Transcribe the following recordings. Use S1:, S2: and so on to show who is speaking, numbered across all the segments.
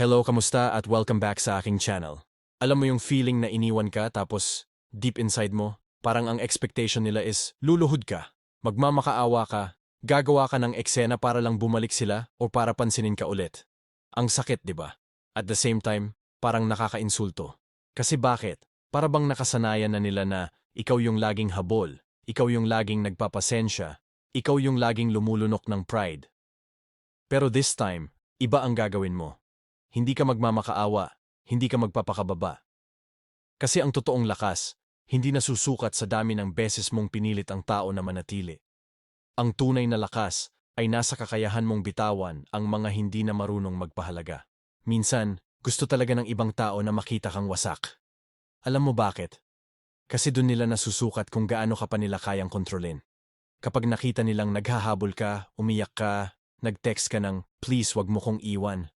S1: Hello, kamusta at welcome back sa aking channel. Alam mo yung feeling na iniwan ka tapos deep inside mo, parang ang expectation nila is luluhod ka, magmamakaawa ka, gagawa ka ng eksena para lang bumalik sila o para pansinin ka ulit. Ang sakit, di ba? At the same time, parang nakakainsulto. Kasi bakit? Para bang nakasanayan na nila na ikaw yung laging habol, ikaw yung laging nagpapasensya, ikaw yung laging lumulunok ng pride. Pero this time, iba ang gagawin mo. Hindi ka magmamakaawa, hindi ka magpapakababa. Kasi ang totoong lakas, hindi nasusukat sa dami ng beses mong pinilit ang tao na manatili. Ang tunay na lakas ay nasa kakayahan mong bitawan ang mga hindi na marunong magpahalaga. Minsan, gusto talaga ng ibang tao na makita kang wasak. Alam mo bakit? Kasi doon nila nasusukat kung gaano ka pa nila kayang kontrolin. Kapag nakita nilang naghahabol ka, umiyak ka, nag-text ka ng, please wag mo kong iwan.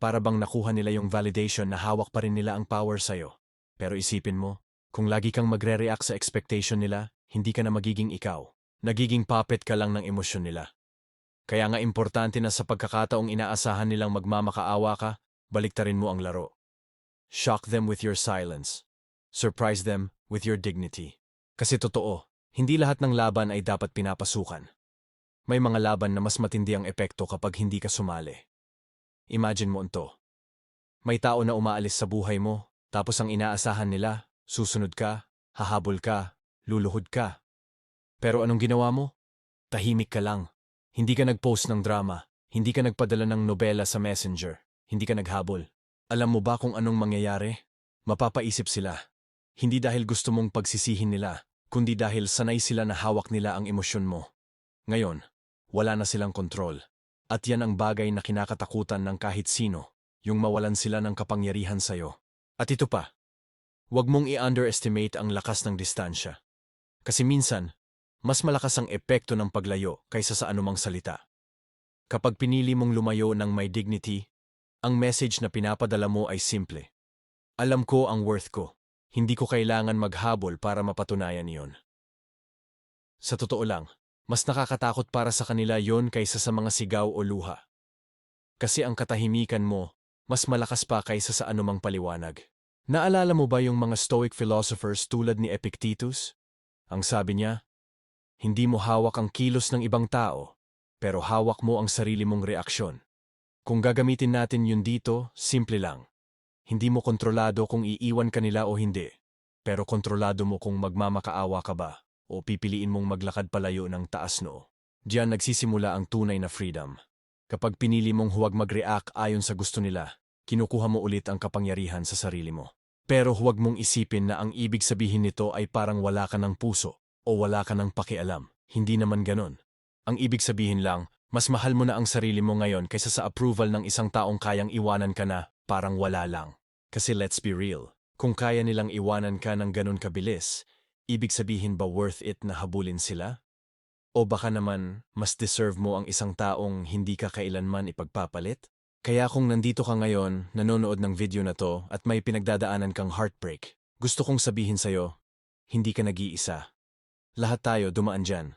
S1: Para bang nakuha nila yung validation na hawak pa rin nila ang power sa'yo. Pero isipin mo, kung lagi kang magre-react sa expectation nila, hindi ka na magiging ikaw. Nagiging puppet ka lang ng emosyon nila. Kaya nga importante na sa pagkakataong inaasahan nilang magmamakaawa ka, baliktarin mo ang laro. Shock them with your silence. Surprise them with your dignity. Kasi totoo, hindi lahat ng laban ay dapat pinapasukan. May mga laban na mas matindi ang epekto kapag hindi ka sumali. Imagine mo ito. May tao na umaalis sa buhay mo, tapos ang inaasahan nila, susunod ka, hahabol ka, luluhod ka. Pero anong ginawa mo? Tahimik ka lang. Hindi ka nag-post ng drama. Hindi ka nagpadala ng nobela sa messenger. Hindi ka naghabol. Alam mo ba kung anong mangyayari? Mapapaisip sila. Hindi dahil gusto mong pagsisihin nila, kundi dahil sanay sila na hawak nila ang emosyon mo. Ngayon, wala na silang kontrol. At yan ang bagay na kinakatakutan ng kahit sino, yung mawalan sila ng kapangyarihan sa'yo. At ito pa, huwag mong i-underestimate ang lakas ng distansya. Kasi minsan, mas malakas ang epekto ng paglayo kaysa sa anumang salita. Kapag pinili mong lumayo ng may dignity, ang message na pinapadala mo ay simple. Alam ko ang worth ko. Hindi ko kailangan maghabol para mapatunayan iyon. Sa totoo lang, mas nakakatakot para sa kanila yon kaysa sa mga sigaw o luha. Kasi ang katahimikan mo, mas malakas pa kaysa sa anumang paliwanag. Naalala mo ba yung mga Stoic philosophers tulad ni Epictetus? Ang sabi niya, hindi mo hawak ang kilos ng ibang tao, pero hawak mo ang sarili mong reaksyon. Kung gagamitin natin yun dito, simple lang. Hindi mo kontrolado kung iiwan ka nila o hindi, pero kontrolado mo kung magmamakaawa ka ba o pipiliin mong maglakad palayo ng taas noo. Diyan nagsisimula ang tunay na freedom. Kapag pinili mong huwag mag-react ayon sa gusto nila, kinukuha mo ulit ang kapangyarihan sa sarili mo. Pero huwag mong isipin na ang ibig sabihin nito ay parang wala ka ng puso o wala ka ng pakialam. Hindi naman ganon. Ang ibig sabihin lang, mas mahal mo na ang sarili mo ngayon kaysa sa approval ng isang taong kayang iwanan ka na parang wala lang. Kasi let's be real, kung kaya nilang iwanan ka ng ganon kabilis, ibig sabihin ba worth it na habulin sila? O baka naman, mas deserve mo ang isang taong hindi ka kailanman ipagpapalit? Kaya kung nandito ka ngayon, nanonood ng video na to at may pinagdadaanan kang heartbreak, gusto kong sabihin sa'yo, hindi ka nag-iisa. Lahat tayo dumaan dyan.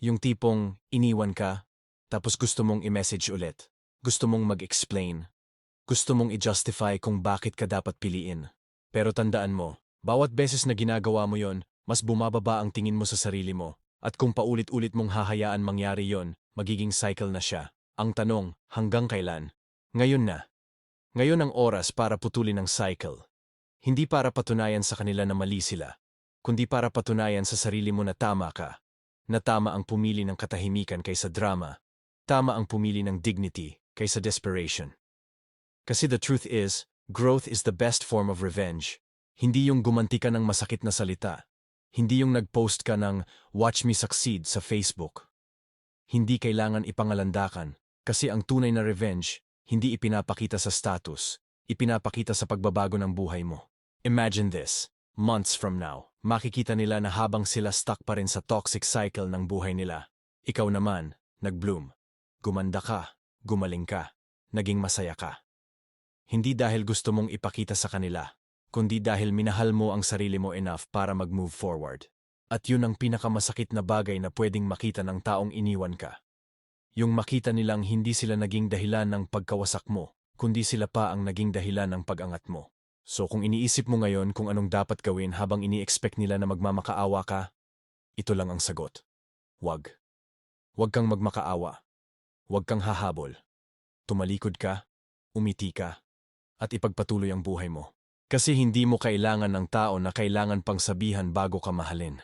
S1: Yung tipong iniwan ka, tapos gusto mong i-message ulit. Gusto mong mag-explain. Gusto mong i-justify kung bakit ka dapat piliin. Pero tandaan mo, bawat beses na ginagawa mo yon, mas bumababa ang tingin mo sa sarili mo. At kung paulit-ulit mong hahayaan mangyari yon, magiging cycle na siya. Ang tanong, hanggang kailan? Ngayon na. Ngayon ang oras para putulin ang cycle. Hindi para patunayan sa kanila na mali sila, kundi para patunayan sa sarili mo na tama ka. Na tama ang pumili ng katahimikan kaysa drama. Tama ang pumili ng dignity kaysa desperation. Kasi the truth is, growth is the best form of revenge. Hindi yung gumanti ka ng masakit na salita. Hindi yung nag-post ka ng watch me succeed sa Facebook. Hindi kailangan ipangalandakan kasi ang tunay na revenge hindi ipinapakita sa status, ipinapakita sa pagbabago ng buhay mo. Imagine this, months from now, makikita nila na habang sila stuck pa rin sa toxic cycle ng buhay nila, ikaw naman, nag-bloom. Gumanda ka, gumaling ka, naging masaya ka. Hindi dahil gusto mong ipakita sa kanila, kundi dahil minahal mo ang sarili mo enough para mag-move forward. At yun ang pinakamasakit na bagay na pwedeng makita ng taong iniwan ka. Yung makita nilang hindi sila naging dahilan ng pagkawasak mo, kundi sila pa ang naging dahilan ng pag-angat mo. So kung iniisip mo ngayon kung anong dapat gawin habang ini-expect nila na magmamakaawa ka, ito lang ang sagot. Wag. Wag kang magmakaawa. Wag kang hahabol. Tumalikod ka, umiti ka, at ipagpatuloy ang buhay mo. Kasi hindi mo kailangan ng tao na kailangan pang sabihan bago ka mahalin.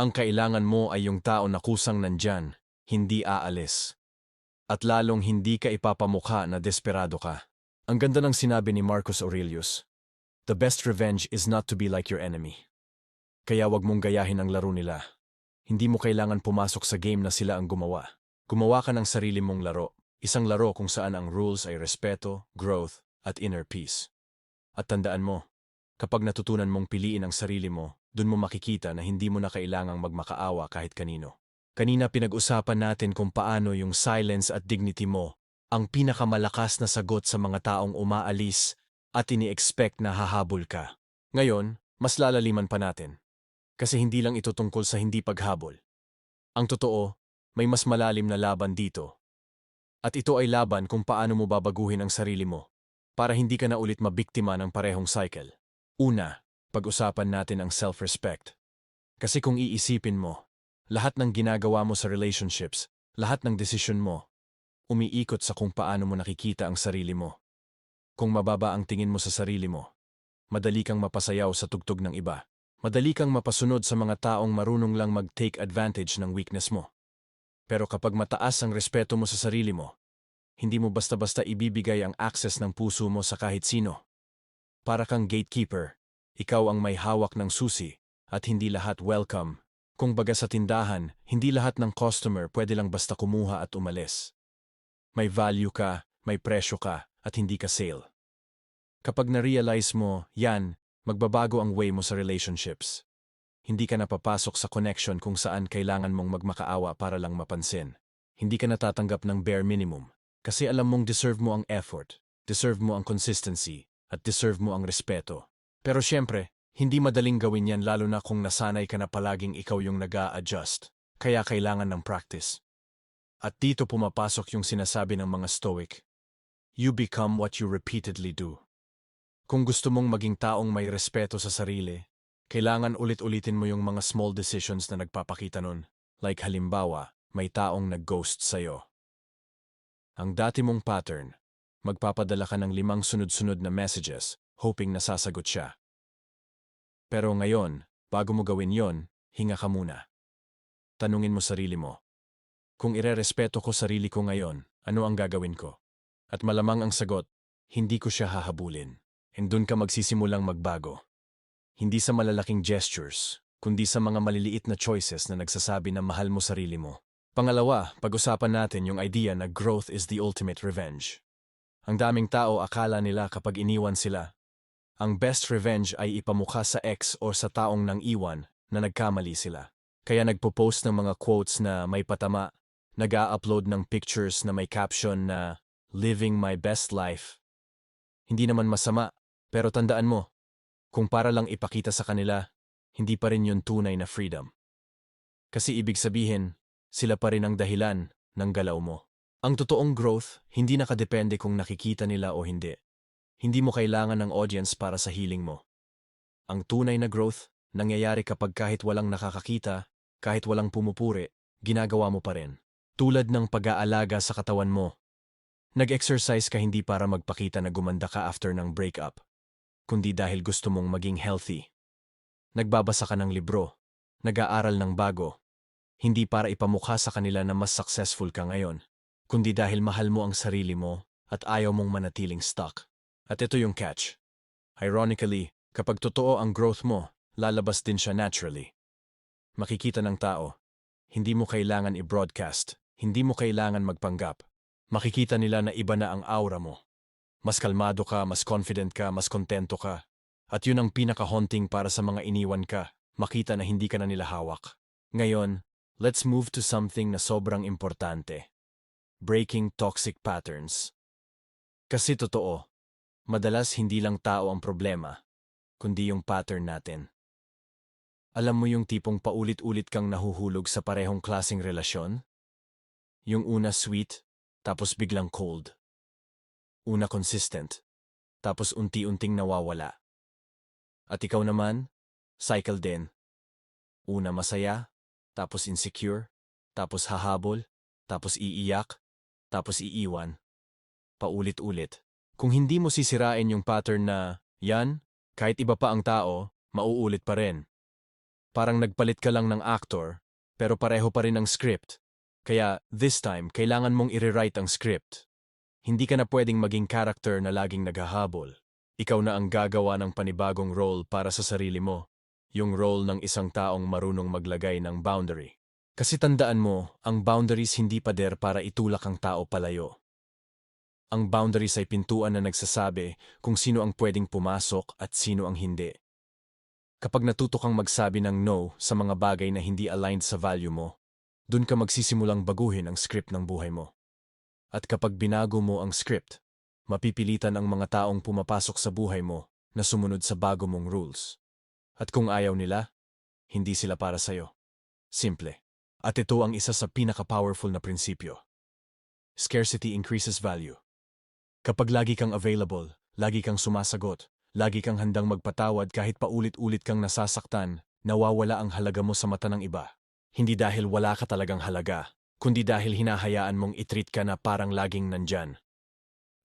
S1: Ang kailangan mo ay yung tao na kusang nandyan, hindi aalis. At lalong hindi ka ipapamukha na desperado ka. Ang ganda ng sinabi ni Marcus Aurelius, The best revenge is not to be like your enemy. Kaya wag mong gayahin ang laro nila. Hindi mo kailangan pumasok sa game na sila ang gumawa. Gumawa ka ng sarili mong laro. Isang laro kung saan ang rules ay respeto, growth, at inner peace. At tandaan mo, kapag natutunan mong piliin ang sarili mo, dun mo makikita na hindi mo na kailangang magmakaawa kahit kanino. Kanina pinag-usapan natin kung paano yung silence at dignity mo ang pinakamalakas na sagot sa mga taong umaalis at ini-expect na hahabol ka. Ngayon, mas lalaliman pa natin. Kasi hindi lang ito tungkol sa hindi paghabol. Ang totoo, may mas malalim na laban dito. At ito ay laban kung paano mo babaguhin ang sarili mo para hindi ka na ulit mabiktima ng parehong cycle. Una, pag-usapan natin ang self-respect. Kasi kung iisipin mo, lahat ng ginagawa mo sa relationships, lahat ng desisyon mo, umiikot sa kung paano mo nakikita ang sarili mo. Kung mababa ang tingin mo sa sarili mo, madali kang mapasayaw sa tugtog ng iba. Madali kang mapasunod sa mga taong marunong lang mag-take advantage ng weakness mo. Pero kapag mataas ang respeto mo sa sarili mo, hindi mo basta-basta ibibigay ang access ng puso mo sa kahit sino. Para kang gatekeeper, ikaw ang may hawak ng susi at hindi lahat welcome. Kung baga sa tindahan, hindi lahat ng customer pwede lang basta kumuha at umalis. May value ka, may presyo ka, at hindi ka sale. Kapag na-realize mo, yan, magbabago ang way mo sa relationships. Hindi ka napapasok sa connection kung saan kailangan mong magmakaawa para lang mapansin. Hindi ka natatanggap ng bare minimum. Kasi alam mong deserve mo ang effort, deserve mo ang consistency, at deserve mo ang respeto. Pero syempre, hindi madaling gawin yan lalo na kung nasanay ka na palaging ikaw yung nag adjust kaya kailangan ng practice. At dito pumapasok yung sinasabi ng mga stoic. You become what you repeatedly do. Kung gusto mong maging taong may respeto sa sarili, kailangan ulit-ulitin mo yung mga small decisions na nagpapakita nun. Like halimbawa, may taong nag-ghost sa'yo. Ang dati mong pattern, magpapadala ka ng limang sunod-sunod na messages, hoping na sasagot siya. Pero ngayon, bago mo gawin yon, hinga ka muna. Tanungin mo sarili mo. Kung irerespeto ko sarili ko ngayon, ano ang gagawin ko? At malamang ang sagot, hindi ko siya hahabulin. And dun ka magsisimulang magbago. Hindi sa malalaking gestures, kundi sa mga maliliit na choices na nagsasabi na mahal mo sarili mo. Pangalawa, pag-usapan natin yung idea na growth is the ultimate revenge. Ang daming tao akala nila kapag iniwan sila, ang best revenge ay ipamukha sa ex o sa taong nang iwan na nagkamali sila. Kaya nagpo-post ng mga quotes na may patama, nag-a-upload ng pictures na may caption na living my best life. Hindi naman masama, pero tandaan mo, kung para lang ipakita sa kanila, hindi pa rin yun tunay na freedom. Kasi ibig sabihin, sila pa rin ang dahilan ng galaw mo. Ang totoong growth, hindi nakadepende kung nakikita nila o hindi. Hindi mo kailangan ng audience para sa healing mo. Ang tunay na growth, nangyayari kapag kahit walang nakakakita, kahit walang pumupuri, ginagawa mo pa rin. Tulad ng pag-aalaga sa katawan mo. Nag-exercise ka hindi para magpakita na gumanda ka after ng breakup, kundi dahil gusto mong maging healthy. Nagbabasa ka ng libro, nag-aaral ng bago, hindi para ipamukha sa kanila na mas successful ka ngayon, kundi dahil mahal mo ang sarili mo at ayaw mong manatiling stuck. At ito yung catch. Ironically, kapag totoo ang growth mo, lalabas din siya naturally. Makikita ng tao, hindi mo kailangan i-broadcast, hindi mo kailangan magpanggap. Makikita nila na iba na ang aura mo. Mas kalmado ka, mas confident ka, mas kontento ka. At yun ang pinaka-haunting para sa mga iniwan ka, makita na hindi ka na nila hawak. Ngayon, Let's move to something na sobrang importante. Breaking toxic patterns. Kasi totoo, madalas hindi lang tao ang problema, kundi yung pattern natin. Alam mo yung tipong paulit-ulit kang nahuhulog sa parehong klasing relasyon? Yung una sweet, tapos biglang cold. Una consistent, tapos unti-unting nawawala. At ikaw naman, cycle din. Una masaya, tapos insecure, tapos hahabol, tapos iiyak, tapos iiwan. Paulit-ulit. Kung hindi mo sisirain yung pattern na, yan, kahit iba pa ang tao, mauulit pa rin. Parang nagpalit ka lang ng actor, pero pareho pa rin ang script. Kaya, this time, kailangan mong i-rewrite ang script. Hindi ka na pwedeng maging character na laging naghahabol. Ikaw na ang gagawa ng panibagong role para sa sarili mo. Yung role ng isang taong marunong maglagay ng boundary. Kasi tandaan mo, ang boundaries hindi pader para itulak ang tao palayo. Ang boundaries ay pintuan na nagsasabi kung sino ang pwedeng pumasok at sino ang hindi. Kapag natuto kang magsabi ng no sa mga bagay na hindi aligned sa value mo, dun ka magsisimulang baguhin ang script ng buhay mo. At kapag binago mo ang script, mapipilitan ang mga taong pumapasok sa buhay mo na sumunod sa bago mong rules. At kung ayaw nila, hindi sila para sa'yo. Simple. At ito ang isa sa pinaka-powerful na prinsipyo. Scarcity increases value. Kapag lagi kang available, lagi kang sumasagot, lagi kang handang magpatawad kahit paulit-ulit kang nasasaktan, nawawala ang halaga mo sa mata ng iba. Hindi dahil wala ka talagang halaga, kundi dahil hinahayaan mong itreat ka na parang laging nandyan.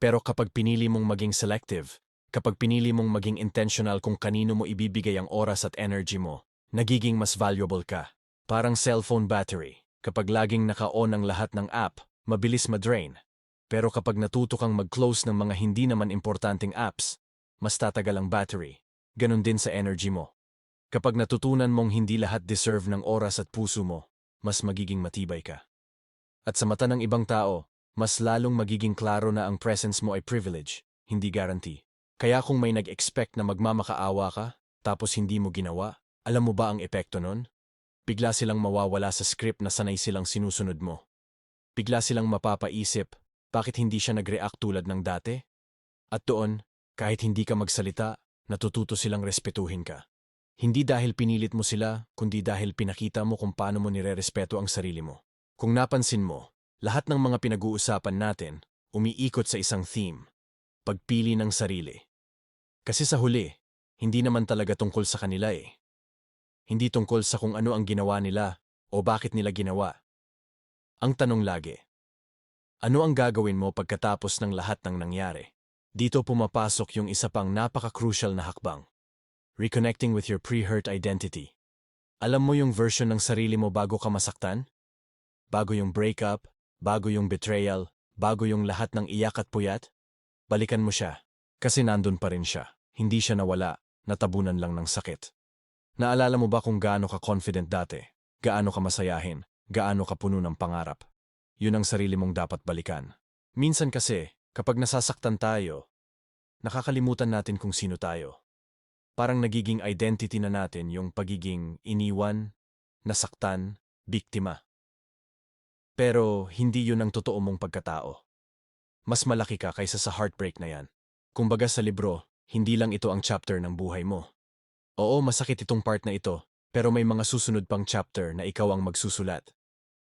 S1: Pero kapag pinili mong maging selective, kapag pinili mong maging intentional kung kanino mo ibibigay ang oras at energy mo, nagiging mas valuable ka. Parang cellphone battery. Kapag laging naka-on ang lahat ng app, mabilis madrain. Pero kapag natuto kang mag-close ng mga hindi naman importanteng apps, mas tatagal ang battery. Ganon din sa energy mo. Kapag natutunan mong hindi lahat deserve ng oras at puso mo, mas magiging matibay ka. At sa mata ng ibang tao, mas lalong magiging klaro na ang presence mo ay privilege, hindi guarantee. Kaya kung may nag-expect na magmamakaawa ka, tapos hindi mo ginawa, alam mo ba ang epekto nun? Bigla silang mawawala sa script na sanay silang sinusunod mo. Bigla silang mapapaisip, bakit hindi siya nag-react tulad ng dati? At doon, kahit hindi ka magsalita, natututo silang respetuhin ka. Hindi dahil pinilit mo sila, kundi dahil pinakita mo kung paano mo nirerespeto ang sarili mo. Kung napansin mo, lahat ng mga pinag-uusapan natin umiikot sa isang theme, pagpili ng sarili. Kasi sa huli, hindi naman talaga tungkol sa kanila eh. Hindi tungkol sa kung ano ang ginawa nila o bakit nila ginawa. Ang tanong lagi, ano ang gagawin mo pagkatapos ng lahat ng nangyari? Dito pumapasok yung isa pang napaka-crucial na hakbang. Reconnecting with your pre-hurt identity. Alam mo yung version ng sarili mo bago ka masaktan? Bago yung breakup, bago yung betrayal, bago yung lahat ng iyak at puyat? Balikan mo siya. Kasi nandun pa rin siya. Hindi siya nawala, natabunan lang ng sakit. Naalala mo ba kung gaano ka confident dati? Gaano ka masayahin? Gaano ka puno ng pangarap? yun ang sarili mong dapat balikan. Minsan kasi, kapag nasasaktan tayo, nakakalimutan natin kung sino tayo. Parang nagiging identity na natin yung pagiging iniwan, nasaktan, biktima. Pero hindi yun ang totoo mong pagkatao. Mas malaki ka kaysa sa heartbreak na yan. Kumbaga sa libro, hindi lang ito ang chapter ng buhay mo. Oo, masakit itong part na ito, pero may mga susunod pang chapter na ikaw ang magsusulat.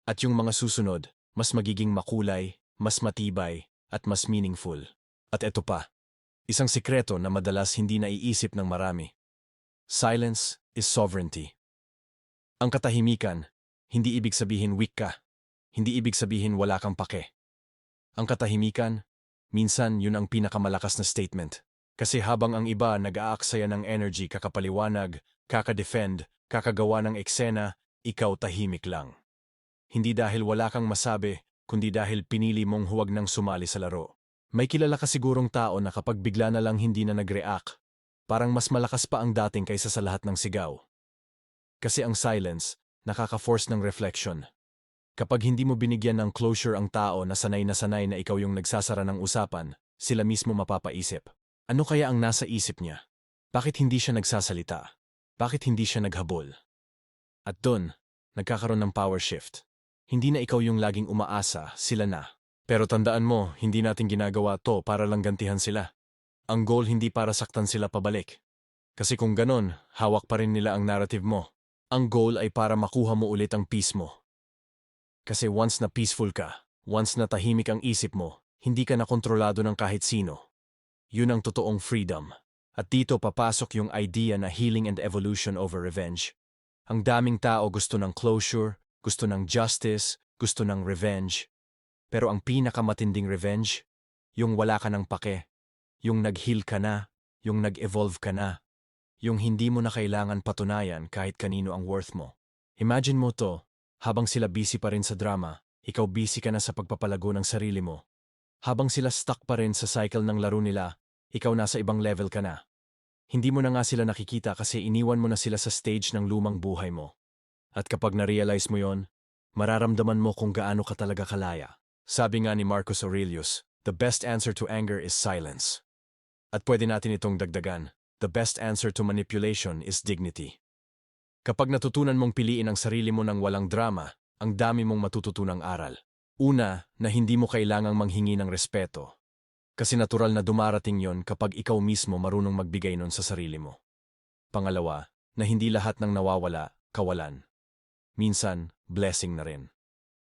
S1: At yung mga susunod, mas magiging makulay, mas matibay, at mas meaningful. At ito pa, isang sikreto na madalas hindi naiisip ng marami. Silence is sovereignty. Ang katahimikan, hindi ibig sabihin weak ka. Hindi ibig sabihin wala kang pake. Ang katahimikan, minsan yun ang pinakamalakas na statement. Kasi habang ang iba nag-aaksaya ng energy kakapaliwanag, kakadefend, kakagawa ng eksena, ikaw tahimik lang. Hindi dahil wala kang masabi, kundi dahil pinili mong huwag nang sumali sa laro. May kilala ka sigurong tao na kapag bigla na lang hindi na nag-react, parang mas malakas pa ang dating kaysa sa lahat ng sigaw. Kasi ang silence, nakaka-force ng reflection. Kapag hindi mo binigyan ng closure ang tao na sanay na sanay na ikaw yung nagsasara ng usapan, sila mismo mapapaisip. Ano kaya ang nasa isip niya? Bakit hindi siya nagsasalita? Bakit hindi siya naghabol? At doon, nagkakaroon ng power shift. Hindi na ikaw yung laging umaasa, sila na. Pero tandaan mo, hindi natin ginagawa to para lang gantihan sila. Ang goal hindi para saktan sila pabalik. Kasi kung ganon, hawak pa rin nila ang narrative mo. Ang goal ay para makuha mo ulit ang peace mo. Kasi once na peaceful ka, once na tahimik ang isip mo, hindi ka na kontrolado ng kahit sino. Yun ang totoong freedom. At dito papasok yung idea na healing and evolution over revenge. Ang daming tao gusto ng closure, gusto ng justice, gusto ng revenge. Pero ang pinakamatinding revenge, yung wala ka ng pake, yung nag-heal ka na, yung nag-evolve ka na, yung hindi mo na kailangan patunayan kahit kanino ang worth mo. Imagine mo to, habang sila busy pa rin sa drama, ikaw busy ka na sa pagpapalago ng sarili mo. Habang sila stuck pa rin sa cycle ng laro nila, ikaw nasa ibang level ka na. Hindi mo na nga sila nakikita kasi iniwan mo na sila sa stage ng lumang buhay mo. At kapag na-realize mo yon, mararamdaman mo kung gaano ka talaga kalaya. Sabi nga ni Marcus Aurelius, the best answer to anger is silence. At pwede natin itong dagdagan, the best answer to manipulation is dignity. Kapag natutunan mong piliin ang sarili mo ng walang drama, ang dami mong matututunang aral. Una, na hindi mo kailangang manghingi ng respeto. Kasi natural na dumarating yon kapag ikaw mismo marunong magbigay nun sa sarili mo. Pangalawa, na hindi lahat ng nawawala, kawalan. Minsan, blessing na rin.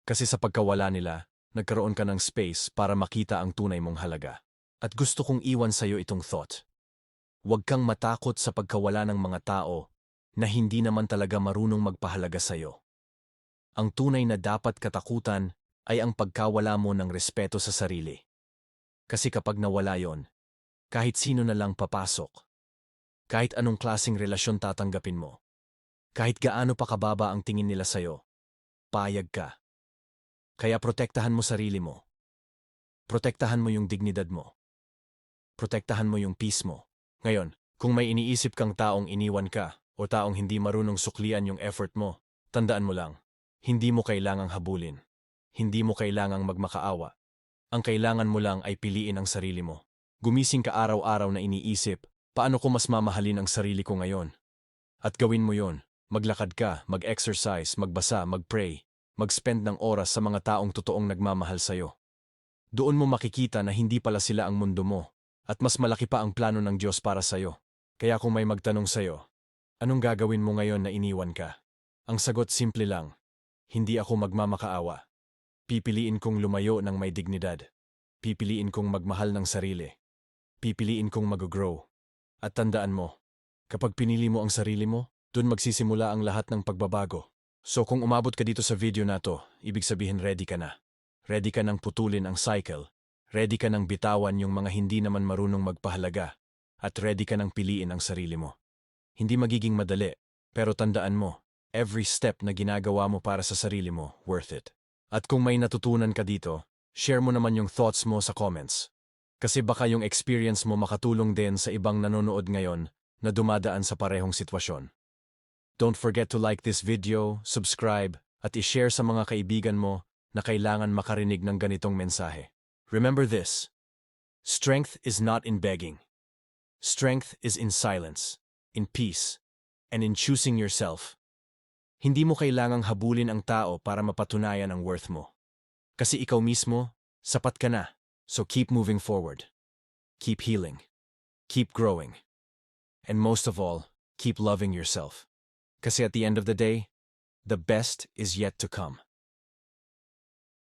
S1: Kasi sa pagkawala nila, nagkaroon ka ng space para makita ang tunay mong halaga. At gusto kong iwan sa'yo itong thought. Huwag kang matakot sa pagkawala ng mga tao na hindi naman talaga marunong magpahalaga sa'yo. Ang tunay na dapat katakutan ay ang pagkawala mo ng respeto sa sarili. Kasi kapag nawala yon, kahit sino na lang papasok, kahit anong klasing relasyon tatanggapin mo, kahit gaano pa kababa ang tingin nila sa'yo, payag ka. Kaya protektahan mo sarili mo. Protektahan mo yung dignidad mo. Protektahan mo yung peace mo. Ngayon, kung may iniisip kang taong iniwan ka o taong hindi marunong suklian yung effort mo, tandaan mo lang, hindi mo kailangang habulin. Hindi mo kailangang magmakaawa. Ang kailangan mo lang ay piliin ang sarili mo. Gumising ka araw-araw na iniisip, paano ko mas mamahalin ang sarili ko ngayon? At gawin mo yon. Maglakad ka, mag-exercise, magbasa, mag-pray, mag-spend ng oras sa mga taong totoong nagmamahal sa'yo. Doon mo makikita na hindi pala sila ang mundo mo, at mas malaki pa ang plano ng Diyos para sa'yo. Kaya kung may magtanong sa'yo, anong gagawin mo ngayon na iniwan ka? Ang sagot simple lang, hindi ako magmamakaawa. Pipiliin kong lumayo ng may dignidad. Pipiliin kong magmahal ng sarili. Pipiliin kong mag-grow. At tandaan mo, kapag pinili mo ang sarili mo, dun magsisimula ang lahat ng pagbabago. So kung umabot ka dito sa video na to, ibig sabihin ready ka na. Ready ka nang putulin ang cycle. Ready ka nang bitawan yung mga hindi naman marunong magpahalaga. At ready ka nang piliin ang sarili mo. Hindi magiging madali, pero tandaan mo, every step na ginagawa mo para sa sarili mo, worth it. At kung may natutunan ka dito, share mo naman yung thoughts mo sa comments. Kasi baka yung experience mo makatulong din sa ibang nanonood ngayon na dumadaan sa parehong sitwasyon. Don't forget to like this video, subscribe, at i-share sa mga kaibigan mo na kailangan makarinig ng ganitong mensahe. Remember this. Strength is not in begging. Strength is in silence, in peace, and in choosing yourself. Hindi mo kailangang habulin ang tao para mapatunayan ang worth mo. Kasi ikaw mismo, sapat ka na. So keep moving forward. Keep healing. Keep growing. And most of all, keep loving yourself. Kasi at the end of the day, the best is yet to come.